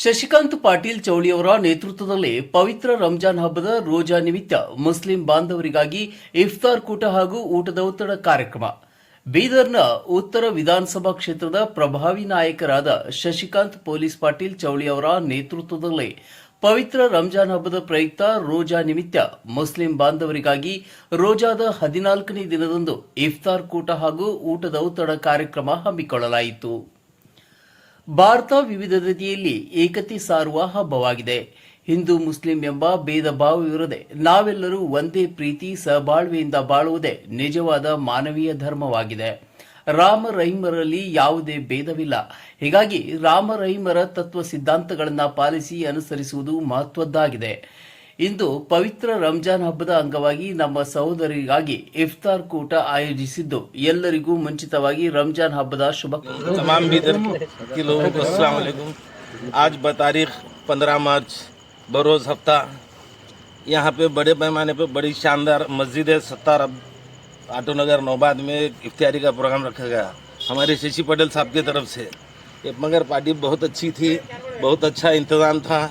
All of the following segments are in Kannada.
ಶಶಿಕಾಂತ್ ಪಾಟೀಲ್ ಚೌಳಿಯವರ ನೇತೃತ್ವದಲ್ಲಿ ಪವಿತ್ರ ರಂಜಾನ್ ಹಬ್ಬದ ರೋಜಾ ನಿಮಿತ್ತ ಮುಸ್ಲಿಂ ಬಾಂಧವರಿಗಾಗಿ ಇಫ್ತಾರ್ ಕೂಟ ಹಾಗೂ ಊಟದ ಒತ್ತಡ ಕಾರ್ಯಕ್ರಮ. ಬೀದರ್ನ ಉತ್ತರ ವಿಧಾನಸಭಾ ಕ್ಷೇತ್ರದ ಪ್ರಭಾವಿ ನಾಯಕರಾದ ಶಶಿಕಾಂತ್ ಪೊಲೀಸ್ ಪಾಟೀಲ್ ಚೌಳಿಯವರ ನೇತೃತ್ವದಲ್ಲಿ ಪವಿತ್ರ ರಂಜಾನ್ ಹಬ್ಬದ ಪ್ರಯುಕ್ತ ರೋಜಾ ನಿಮಿತ್ತ ಮುಸ್ಲಿಂ ಬಾಂಧವರಿಗಾಗಿ ರೋಜಾದ ಹದಿನಾಲ್ಕನೇ ದಿನದಂದು ಇಫ್ತಾರ್ ಕೂಟ ಹಾಗೂ ಊಟದ ಒತ್ತಡ ಕಾರ್ಯಕ್ರಮ ಹಮ್ಮಿಕೊಳ್ಳಲಾಯಿತು. ಭಾರತ ವಿವಿಧತೆಯಲ್ಲಿ ಏಕತೆ ಸಾರುವ ಹಬ್ಬವಾಗಿದೆ. ಹಿಂದೂ, ಮುಸ್ಲಿಂ ಎಂಬ ಭೇದ ಭಾವವಿರದೆ ನಾವೆಲ್ಲರೂ ಒಂದೇ ಪ್ರೀತಿ ಸಹಬಾಳ್ವೆಯಿಂದ ಬಾಳುವುದೇ ನಿಜವಾದ ಮಾನವೀಯ ಧರ್ಮವಾಗಿದೆ. ರಾಮ ರಹಿಮರಲ್ಲಿ ಯಾವುದೇ ಭೇದವಿಲ್ಲ. ಹೀಗಾಗಿ ರಾಮ ರಹಿಮರ ತತ್ವ ಸಿದ್ಧಾಂತಗಳನ್ನು ಪಾಲಿಸಿ ಅನುಸರಿಸುವುದು ಮಹತ್ವದ್ದಾಗಿದೆ. ಇಂದು ಪವಿತ್ರ ರಂಜಾನ್ ಹಬ್ಬದ ಅಂಗವಾಗಿ ನಮ್ಮ ಸಹೋದರಿಗಾಗಿ ಇಫ್ತಾರ್ ಕೂಟ ಆಯೋಜಿಸಿದ್ದು ಎಲ್ಲರಿಗೂ ಮುಂಚಿತವಾಗಿ ರಂಜಾನ್ ಹಬ್ಬದ ಶುಭ तमाम बीदर के लोगों को अस्सलाम वालेकुम आज बतारीख 15 मार्च बरोज़ हफ्ता यहाँ पे बड़े पैमाने पे बड़ी शानदार मस्जिद है सत्तार अब आटो नगर नौबाद में एक इफ्तारी का प्रोग्राम रखा गया हमारे शशि पटेल साहब की तरफ से ये मगर पार्टी बहुत अच्छी थी बहुत अच्छा इंतज़ाम था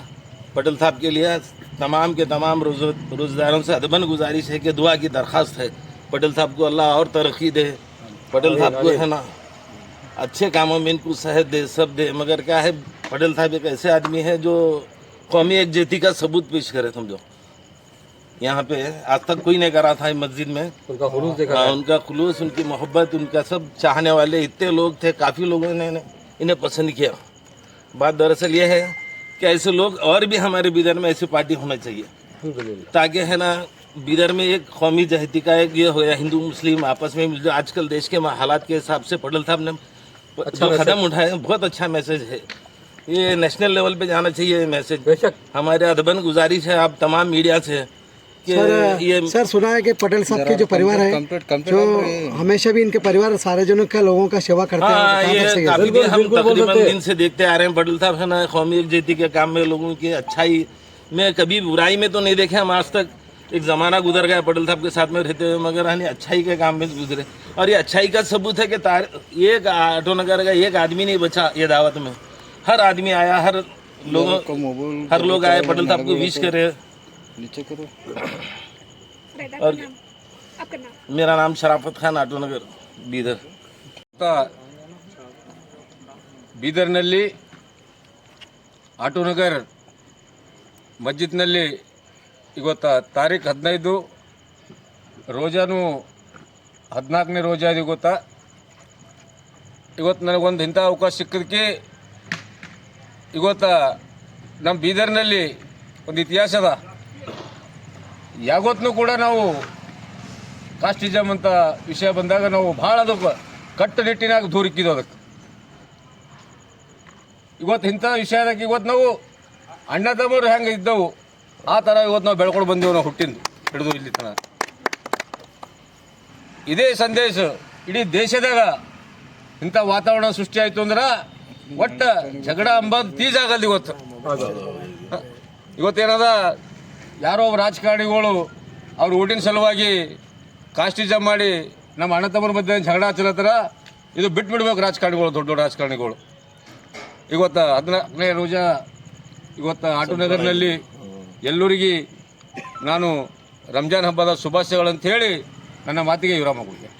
पटेल साहब के लिए तमाम के तमाम रोज़ रोज़गारों से अदबन गुजारिश है कि दुआ की दरख्वास्त है। पटेल साहब को अल्लाह और तरक्की दे। पटेल साहब को है ना अच्छे कामों में इनको सहद दे सब दे। मगर क्या है पटेल साहब एक ऐसे आदमी है जो कौमी एकजहती का सबूत पेश करे समझो। यहाँ पे आज तक कोई नहीं करा था मस्जिद में। उनका खुलूस देखा हाँ, उनका खुलूस उनकी मोहब्बत उनका सब चाहने वाले इतने लोग थे काफ़ी लोगों ने इन्हें पसंद किया। बात दरअसल यह है कि ऐसे लोग और भी हमारे बिदर में ऐसी पार्टी होना चाहिए। ताकि है ना बिदर में एक कौमी जहती का एक ये हो गया हिंदू मुस्लिम आपस में जो आजकल देश के हालात के हिसाब से पटेल साहब ने अच्छा जो कदम उठाए बहुत अच्छा मैसेज है। ये नेशनल लेवल पे जाना चाहिए ये मैसेज बेशक। हमारे अदबन गुजारिश है आप तमाम मीडिया से सर ये सर सुना है कि पटेल साहब के जो परिवार है जो हमेशा भी इनके परिवार सार्वजनिक का लोगों का सेवा करते हैं हाँ ये काफ़ी बिल्कुल, भी हम तकरीबन। दिन से देखते आ रहे हैं पटेल साहब है ना कौमी एकजहती के काम में लोगों की अच्छाई में कभी बुराई में तो नहीं देखे हम आज तक एक ज़माना गुजर गया पटेल साहब के साथ में रहते हुए मगर हमें अच्छाई के काम में गुजरे। और ये अच्छाई का सबूत है कि तार एक ऑटो नगर का एक आदमी नहीं बचा ये दावत में। हर आदमी आया हर लोगों हर लोग आए पटेल साहब को विश करे। और आपका नाम मेरा नाम शराफत खान ऑटो नगर बीदर ಇವತ್ತ ಬೀದರ್ನಲ್ಲಿ ಆಟೋನಗರ್ ಮಸ್ಜಿದ್ನಲ್ಲಿ ಇವತ್ತ ತಾರೀಖು ಹದಿನೈದು ರೋಜಾನು ಹದಿನಾಲ್ಕನೇ ರೋಜಾ ಇದೆ ಗೊತ್ತಾ ಇವತ್ತು ನನಗೊಂದು ಇಂಥ ಅವಕಾಶ ಸಿಕ್ಕದಕ್ಕೆ ಇವತ್ತ ನಮ್ಮ ಬೀದರ್ನಲ್ಲಿ ಒಂದು ಇತಿಹಾಸ ಅದ ಯಾವತ್ತೂ ಕೂಡ ನಾವು ಕಾಸ್ಟಿಜಮ್ ಅಂತ ವಿಷಯ ಬಂದಾಗ ನಾವು ಭಾಳ ಅದಕ್ಕೆ ಕಟ್ಟುನಿಟ್ಟಿನಾಗ ದೂರಿಕ್ಕಿದ್ದು ಅದಕ್ಕೆ. ಇವತ್ತು ಇಂಥ ವಿಷಯದಾಗ ಇವತ್ತು ನಾವು ಅಣ್ಣ ತಮ್ಮರು ಹೆಂಗೆ ಇದ್ದವು, ಆ ಥರ ಇವತ್ತು ನಾವು ಬೆಳ್ಕೊಂಡು ಬಂದೆವು ನಾವು ಹುಟ್ಟಿಂದು, ಹಿಡಿದು ಇಲ್ಲಿ ತನಕ. ಇದೇ ಸಂದೇಶ ಇಡೀ ದೇಶದಾಗ ಇಂಥ ವಾತಾವರಣ ಸೃಷ್ಟಿ ಆಯಿತು ಅಂದ್ರೆ ಒಟ್ಟು ಜಗಳ ಅಂಬದು ತೀಜಾಗಲ್ಲ ಇವತ್ತು. ಇವತ್ತೇನದ? ಯಾರೋ ರಾಜಕಾರಣಿಗಳು ಅವ್ರ ಊಟಿನ ಸಲುವಾಗಿ ಕಾಸ್ಟಿಜಮ್ ಮಾಡಿ ನಮ್ಮ ಅಣ್ಣ ತಮ್ಮನ ಮಧ್ಯೆ ಜಗಳ ಹಚ್ಚಲತ್ತರ ಇದು ಬಿಟ್ಬಿಡ್ಬೇಕು ರಾಜಕಾರಣಿಗಳು ದೊಡ್ಡ ದೊಡ್ಡ ರಾಜಕಾರಣಿಗಳು. ಇವತ್ತು ಹದಿನಾಲ್ಕನೇ ರೋಜಾ ಇವತ್ತು ಆಟೋನಗರ್ನಲ್ಲಿ ಎಲ್ಲರಿಗೆ ನಾನು ರಂಜಾನ್ ಹಬ್ಬದ ಶುಭಾಶಯಗಳಂತ ಹೇಳಿ ನನ್ನ ಮಾತಿಗೆ ವಿರಾಮ ಕೊಡ್ತೇನೆ.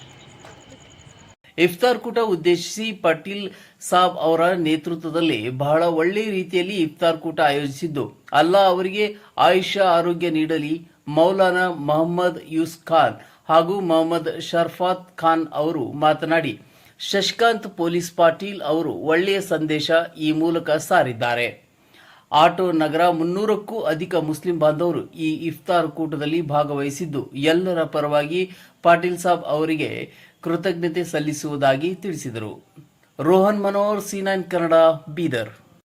ಇಫ್ತಾರ್ ಕೂಟ ಉದ್ದೇಶಿಸಿ ಪಾಟೀಲ್ ಸಾಬ್ ಅವರ ನೇತೃತ್ವದಲ್ಲಿ ಬಹಳ ಒಳ್ಳೆಯ ರೀತಿಯಲ್ಲಿ ಇಫ್ತಾರ್ ಕೂಟ ಆಯೋಜಿಸಿದ್ದು. ಅಲ್ಲಾ, ಅವರಿಗೆ ಆಯುಷ್ಯ, ಆರೋಗ್ಯ ನೀಡಲಿ ಮೌಲಾನಾ ಮೊಹಮ್ಮದ್ ಯೂಸ್ ಖಾನ್ ಹಾಗೂ ಮೊಹಮ್ಮದ್ ಶರ್ಫಾತ್ ಖಾನ್ ಅವರು ಮಾತನಾಡಿ, ಶಶಿಕಾಂತ್ ಪೊಲೀಸ್ ಪಾಟೀಲ್ ಅವರು ಒಳ್ಳೆಯ ಸಂದೇಶ ಈ ಮೂಲಕ ಸಾರಿದ್ದಾರೆ. ಆಟೋ ನಗರ ಮುನ್ನೂರಕ್ಕೂ ಅಧಿಕ ಮುಸ್ಲಿಂ ಬಾಂಧವರು ಈ ಇಫ್ತಾರ್ ಕೂಟದಲ್ಲಿ ಭಾಗವಹಿಸಿದ್ದು. ಎಲ್ಲರ ಪರವಾಗಿ ಪಾಟೀಲ್ ಸಾಬ್ ಅವರಿಗೆ ಕೃತಜ್ಞತೆ ಸಲ್ಲಿಸುವುದಾಗಿ ತಿಳಿಸಿದರು. Rohan Manohar C nine Kannada Bidar.